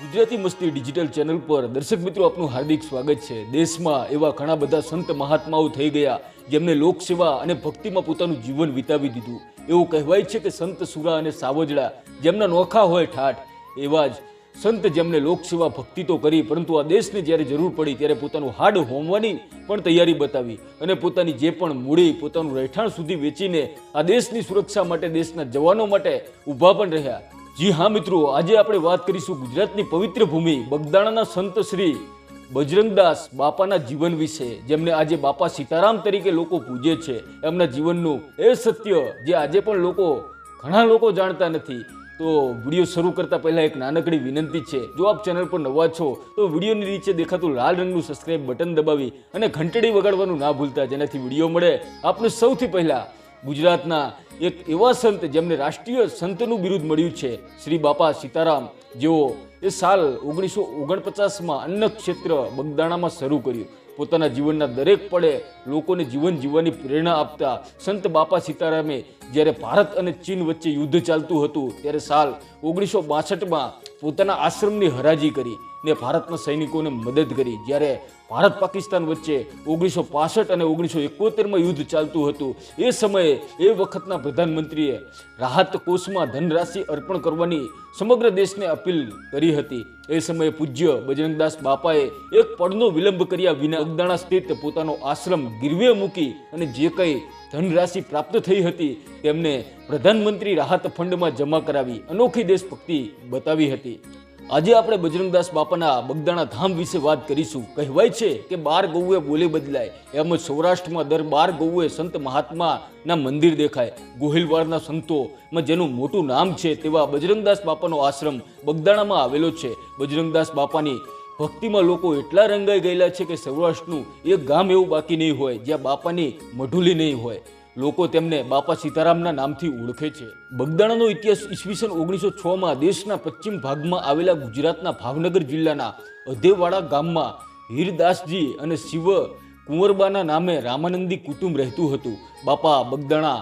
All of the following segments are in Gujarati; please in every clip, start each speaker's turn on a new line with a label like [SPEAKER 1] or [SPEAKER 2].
[SPEAKER 1] ગુજરાતી મસ્તી ડિજિટલ ચેનલ પર દર્શક મિત્રો આપનું હાર્દિક સ્વાગત છે. દેશમાં એવા ઘણા બધા સંત મહાત્માઓ થઈ ગયા જેમને લોકસેવા અને ભક્તિમાં પોતાનું જીવન વિતાવી દીધું. એવું કહેવાય છે કે સંત સુરા અને સાવજડા જેમના નોખા હોય ઠાઠ, એવા જ સંત જેમને લોકસેવા, ભક્તિ તો કરી, પરંતુ આ દેશને જ્યારે જરૂર પડી ત્યારે પોતાનું હાડ હોમવાની પણ તૈયારી બતાવી અને પોતાની જે પણ મૂડી, પોતાનું રહેઠાણ સુધી વેચીને આ દેશની સુરક્ષા માટે, દેશના જવાનો માટે ઊભા પણ રહ્યા. જી હા મિત્રો, આજે આપણે વાત કરીશું ગુજરાતની પવિત્ર ભૂમિ, બગદાણાના સંત શ્રી બજરંગદાસ બાપાના જીવન વિશે, જેમને આજે બાપા સીતારામ તરીકે લોકો પૂજે છે. એમના જીવનનું એ સત્ય જે આજે પણ લોકો, ઘણા લોકો જાણતા નથી. તો વીડિયો શરૂ કરતા પહેલાં એક નાનકડી વિનંતી છે, જો આપ ચેનલ પર નવા છો, તો વિડીયોની નીચે દેખાતું લાલ રંગનું સબસ્ક્રાઇબ બટન દબાવી અને ઘંટડી વગાડવાનું ના ભૂલતા, જેનાથી વીડિયો મળે. આપને સૌથી પહેલા ગુજરાતના એક એવા સંત જેમને રાષ્ટ્રીય સંતનું બિરુદ મળ્યું છે, શ્રી બાપા સીતારામ, જેઓ એ સાલ ઓગણીસો ઓગણપચાસમાં અન્ન ક્ષેત્ર બગદાણામાં શરૂ કર્યું. પોતાના જીવનના દરેક પળે લોકોને જીવન જીવવાની પ્રેરણા આપતા સંત બાપા સીતારામે જ્યારે ભારત અને ચીન વચ્ચે યુદ્ધ ચાલતું હતું, ત્યારે સાલ ઓગણીસો બાસઠમાં પોતાના આશ્રમની હરાજી કરી ને ભારતના સૈનિકોને મદદ કરી. જ્યારે ભારત પાકિસ્તાન વચ્ચે ઓગણીસો પાસઠ અને ઓગણીસો એકોતેરમાં યુદ્ધ ચાલતું હતું. એ સમયે એ વખતના પ્રધાનમંત્રીએ રાહત કોષમાં ધનરાશિ અર્પણ કરવાની સમગ્ર દેશને અપીલ કરી હતી. એ સમયે પૂજ્ય બજરંગદાસ બાપાએ એક પળનો વિલંબ કર્યા વિના અગદાણા સ્થિત પોતાનો આશ્રમ ગીરવે મૂકી અને જે કંઈ ધનરાશિ પ્રાપ્ત થઈ હતી તેમને પ્રધાનમંત્રી રાહત ફંડમાં જમા કરાવી અનોખી દેશભક્તિ બતાવી હતી. આજે આપણે બજરંગદાસ બાપાના બગદાણા ધામ વિશે વાત કરીશું. કહેવાય છે કે બાર ગૌએ બોલે બદલાય. એમ સૌરાષ્ટ્રમાં દર બાર ગૌએ સંત મહાત્માના મંદિર દેખાય. ગોહિલવાડના સંતોમાં જેનું મોટું નામ છે તેવા બજરંગદાસ બાપાનો આશ્રમ બગદાણામાં આવેલો છે. બજરંગદાસ બાપાની ભક્તિમાં લોકો એટલા રંગાઈ ગયેલા છે કે સૌરાષ્ટ્રનું એક ગામ એવું બાકી નહીં હોય, જ્યાં બાપાની મઢુલી નહીં હોય. લોકો તેમને બાપા સીતારામના નામથી ઓળખે છે. બગદાણાનો ઇતિહાસ ઈસવીસન ઓગણીસો છમાં દેશના પશ્ચિમ ભાગમાં આવેલા ગુજરાતના ભાવનગર જિલ્લાના અધેવાડા ગામમાં હીરદાસજી અને શિવ કુંવરબાના નામે રામાનંદી કુટુંબ રહેતું હતું. બાપા બગદાણા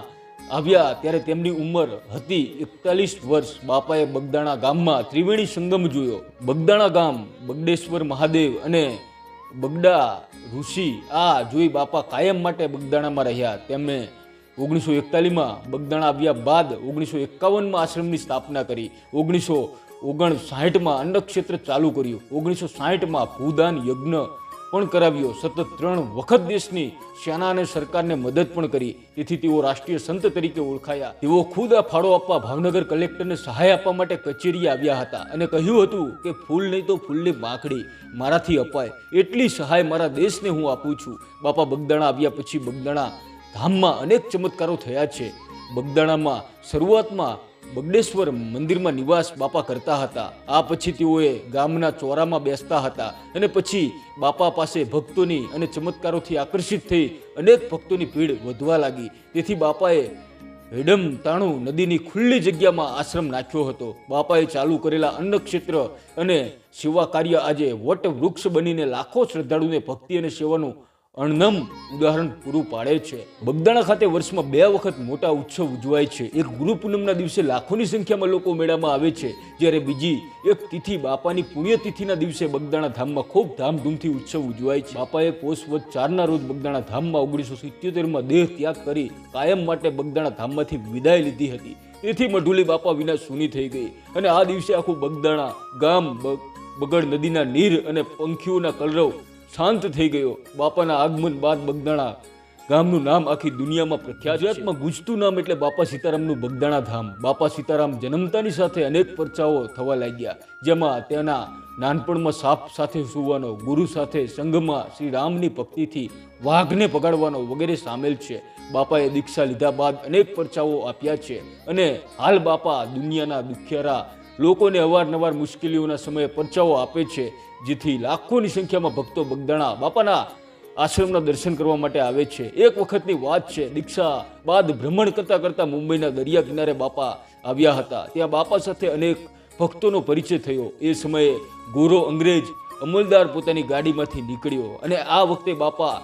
[SPEAKER 1] આવ્યા ત્યારે તેમની ઉંમર હતી એકતાલીસ વર્ષ. બાપાએ બગદાણા ગામમાં ત્રિવેણી સંગમ જોયો. બગદાણા ગામ, બગડેશ્વર મહાદેવ અને બગડા ઋષિ આ જોઈ બાપા કાયમ માટે બગદાણામાં રહ્યા. તેમણે ઓગણીસો એકતાલીસમાં બગદાણા આવ્યા બાદ ઓગણીસો એકાવનમાં આશ્રમની સ્થાપના કરી. ઓગણીસો ઓગણ સાહીઠમાં અન્નક્ષેત્ર ચાલુ કર્યું. ઓગણીસો સાહીઠમાં ભૂદાન યજ્ઞ પણ કરાવ્યો. સતત ત્રણ વખત દેશની સેના અને સરકારને મદદ પણ કરી. તેથી તેઓ રાષ્ટ્રીય સંત તરીકે ઓળખાયા. તેઓ ખુદ આ ફાળો આપવા ભાવનગર કલેક્ટરને સહાય આપવા માટે કચેરીએ આવ્યા હતા અને કહ્યું હતું કે, ફૂલ નહીં તો ફૂલની માખડી મારાથી અપાય. એટલી સહાય મારા દેશને હું આપું છું. બાપા બગદાણા આવ્યા પછી બગદાણા ધામમાં અનેક ચમત્કારો થયા છે. બગદાણામાં, શરૂઆતમાં બગડેશ્વર મંદિરમાં નિવાસ બાપા કરતા હતા. આ પછી તેઓએ ગામના ચોરામાં બેસતા હતા અને પછી બાપા પાસે ભક્તોની અને ચમત્કારોથી આકર્ષિત થઈ અનેક ભક્તોની ભીડ વધવા લાગી. તેથી બાપાએ હેડમ તાણુ નદીની ખુલ્લી જગ્યામાં આશ્રમ નાખ્યો હતો. બાપાએ ચાલુ કરેલા અન્ન ક્ષેત્ર અને સેવા કાર્ય આજે વટ વૃક્ષ બનીને લાખો શ્રદ્ધાળુને ભક્તિ અને સેવાનું અણનમ ઉદાહરણ પૂરું પાડે છે. બગદાણા ખાતે વર્ષમાં બે વખત મોટા ઉત્સવ ઉજવાય છે. એક ગુરુ પૂનમના દિવસે લાખોની સંખ્યામાં લોકો મેળામાં આવે છે. જ્યારે બીજી એક તિથિ બાપાની પુણ્યતિથિના દિવસે બગદાણા ધામમાં ખૂબ ધામધૂમથી ઉત્સવ ઉજવાય છે. બાપાએ પોષ વદ ચારના રોજ બગદાણા ધામમાં ઓગણીસો સિત્યોતેરમાં દેહ ત્યાગ કરી કાયમ માટે બગદાણા ધામમાંથી વિદાય લીધી હતી. તેથી મઢુલી બાપા વિના સૂની થઈ ગઈ. અને આ દિવસે આખું બગદાણા ગામ બગડ નદીના નીર અને પંખીઓના કલરવ શાંત થઈ ગયો. બાપાના આગમન બાદ બગદાણા ગામનું નામ આખી દુનિયામાં પ્રખ્યાત ગુજરાતમાં ગુજતું નામ એટલે બાપા સીતારામનું બગદાણા ધામ. બાપા સીતારામ જન્મતાની સાથે અનેક પરચાઓ થવા લાગ્યા. જેમાં તેના નાનપણમાં સાપ સાથે સૂવાનો, ગુરુ સાથે સંઘમાં શ્રી રામની ભક્તિથી વાઘને પગાડવાનો વગેરે સામેલ છે. બાપાએ દીક્ષા લીધા બાદ અનેક પરચાઓ આપ્યા છે. અને હાલ બાપા દુનિયાના દુખિયારા લોકોને અવારનવાર મુશ્કેલીઓના સમયે પરચાઓ આપે છે, જેથી લાખોની સંખ્યામાં ભક્તો બગદાણા બાપાના આશ્રમના દર્શન કરવા માટે આવે છે. એક વખતની વાત છે, દીક્ષા બાદ ભ્રમણ કરતાં કરતાં મુંબઈના દરિયા કિનારે બાપા આવ્યા હતા. ત્યાં બાપા સાથે અનેક ભક્તોનો પરિચય થયો. એ સમયે ગોરો અંગ્રેજ અમલદાર પોતાની ગાડીમાંથી નીકળ્યો અને આ વખતે બાપા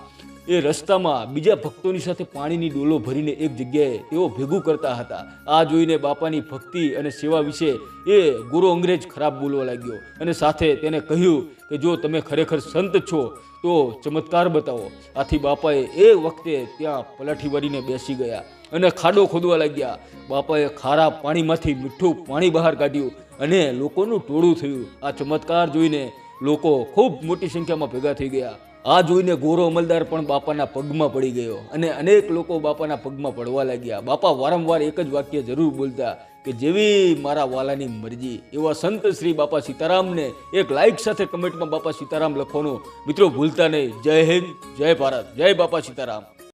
[SPEAKER 1] એ રસ્તામાં બીજા ભક્તોની સાથે પાણીની ડોલો ભરીને એક જગ્યાએ તેઓ ભેગું કરતા હતા. આ જોઈને બાપાની ભક્તિ અને સેવા વિશે એ ગુરુ અંગ્રેજ ખરાબ બોલવા લાગ્યો અને સાથે તેને કહ્યું કે જો તમે ખરેખર સંત છો, તો ચમત્કાર બતાવો. આથી બાપાએ એ વખતે ત્યાં પલાઠી વાળીને બેસી ગયા અને ખાડો ખોદવા લાગ્યા. બાપાએ ખારા પાણીમાંથી મીઠું પાણી બહાર કાઢ્યું અને લોકોનું ટોળું થયું. આ ચમત્કાર જોઈને લોકો ખૂબ મોટી સંખ્યામાં ભેગા થઈ ગયા. આ જોઈને ગોરો અમલદાર પણ બાપાના પગમાં પડી ગયો અને અનેક લોકો બાપાના પગમાં પડવા લાગ્યા. બાપા વારંવાર એક જ વાક્ય જરૂર બોલતા કે જેવી મારા વાલાની મરજી, એવા સંત શ્રી બાપા સીતારામને એક લાઇક સાથે કમેન્ટમાં બાપા સીતારામ લખવાનું. મિત્રો ભૂલતા નહીં. જય હિન્દ, જય ભારત. જય બાપા સીતારામ.